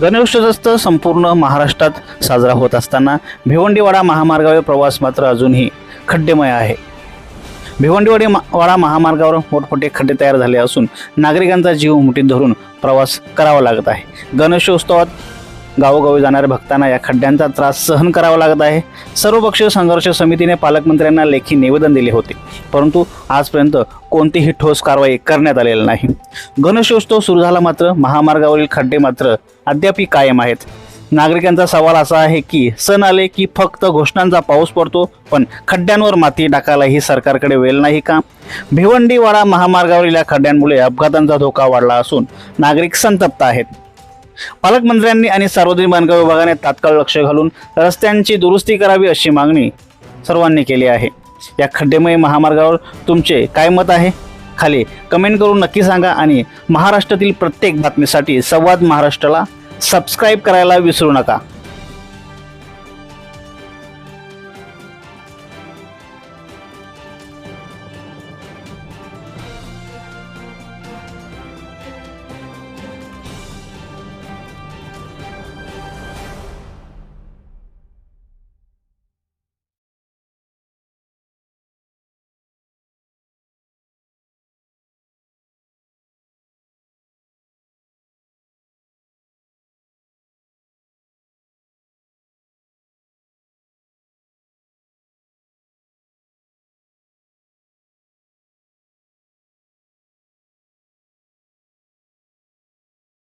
गणेशोत्सव संपूर्ण महाराष्ट्रात साजरा होत असताना भिवंडीवाडा महामार्गावर प्रवास मात्र अजूनही खड्डेमय आहे. भिवंडीवाडी मा- वाडा महामार्गावर मोठमोठे खड्डे तयार झाले असून नागरिकांचा जीव मुठीत धरून प्रवास करावा लागत आहे. गणेशोत्सवात गावोगावी जाणाऱ्या भक्तांना या खड्ड्यांचा त्रास सहन करावा लागत आहे. सर्वपक्षीय संघर्ष समितीने पालकमंत्र्यांना लेखी निवेदन दिले होते. परंतु आजपर्यंत कोणतीही ठोस कारवाई करण्यात आलेली नाही. गणेशोत्सव सुरू झाला मात्र महामार्गावरील खड्डे मात्र अद्यापही कायम आहेत. नागरिकांचा सवाल असा आहे की सण आले की फक्त घोषणांचा पाऊस पडतो पण खड्ड्यांवर माती टाकायलाही सरकारकडे वेळ नाही का? भिवंडीवाडा महामार्गावरील या खड्ड्यांमुळे अपघातांचा धोका वाढला असून नागरिक संतप्त आहेत. पालकमंत्र्यांनी आणि सार्वजनिक बांधकाम विभागाने तात्काळ लक्ष घालून रस्त्यांची दुरुस्ती करावी अशी मागणी सर्वांनी केली आहे. या खड्डेमय महामार्गावर तुमचे काय मत आहे? खाली कमेंट करून नक्की सांगा आणि महाराष्ट्रातील प्रत्येक बातमीसाठी संवाद महाराष्ट्राला सबस्क्राईब करायला विसरू नका.